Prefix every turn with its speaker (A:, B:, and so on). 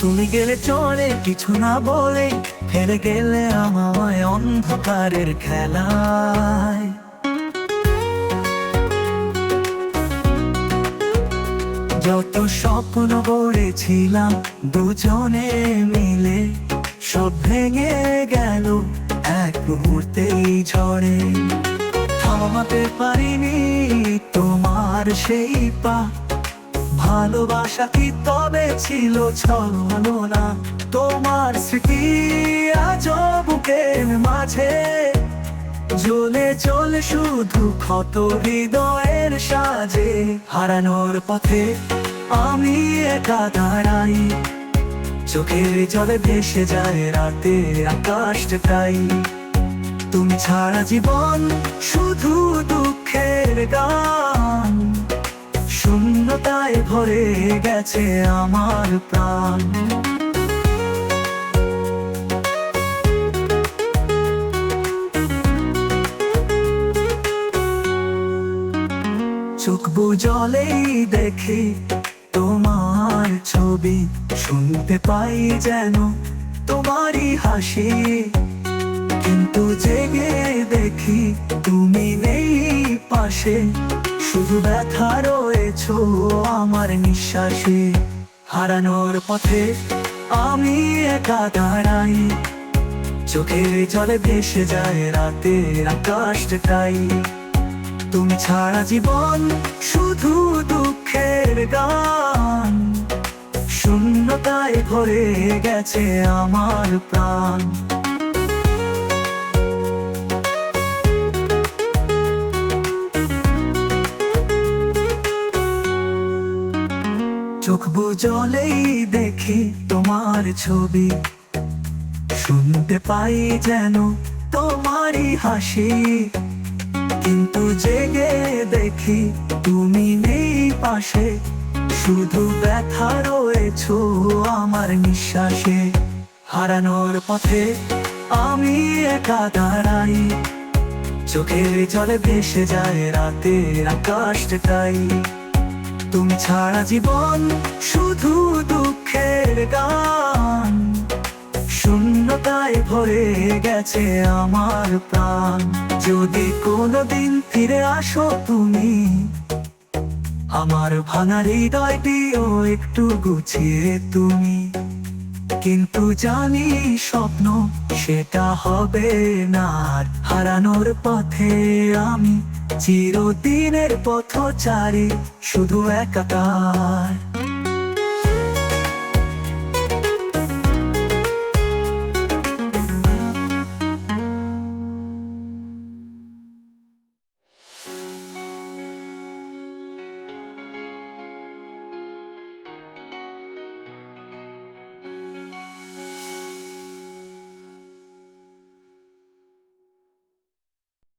A: তুমি গেলে চলে, কিছু না বলে ফেলে গেলে আমায় অন্ধকারের খেলায়। যত স্বপ্ন গড়েছিলাম দুজনে মিলে, সব ভেঙে গেল এক মুহূর্তেই ঝড়ে। থামাতে পারিনি তোমার সেই পা ভালোবাসা কি তবে ছিল ছলনা? না তোমার স্মৃতি আজ বুকের মাঝে। জ্বলে চলে শুধু ক্ষত হৃদয়ের সাজে। হারানোর পথে আমি একা দাঁড়াই। চোখের জলে ভেসে যায় রাতে আকাশটাই তুমি ছাড়া জীবন শুধু দুঃখের গান। ভরে গেছে আমার প্রাণ। চোখ বুজলেই দেখি তোমার ছবি, শুনতে পাই যেন তোমারই হাসি। কিন্তু জেগে দেখি তুমি নেই পাশে, শুধু ব্যথা রয়েছো আমার নিঃশ্বাসে, হারানোর পথে আমি একা দাঁড়াই। চোখের জলে ভেসে যায় রাতের আকাশটাই তুমি ছাড়া জীবন শুধু দুঃখের গান। শূন্যতায় ভরে গেছে আমার প্রাণ। চোখ বুজলেই দেখি তোমার ছবি। শুনতে পাই যেন তোমারই হাসি। কিন্তু জেগে দেখি তুমি নেই পাশে। শুধু ব্যথা রয়েছো আমার নিঃশ্বাসে। হারানোর পথে আমি একা দাঁড়াই। চোখের জলে ভেসে যায় রাতের আকাশটাই তুমি ছাড়া জীবন শুধু দুঃখের গান। শূন্যতায় ভরে গেছে আমার প্রাণ। যদি কোনোদিন ফিরে আসো তুমি, আমার ভাঙা হৃদয়টিও একটু গুছিয়ে তুমি। কিন্তু জানি স্বপ্ন সেটা হবে না হারানোর পথে আমি চিরদিনের পথচারী শুধু একাকার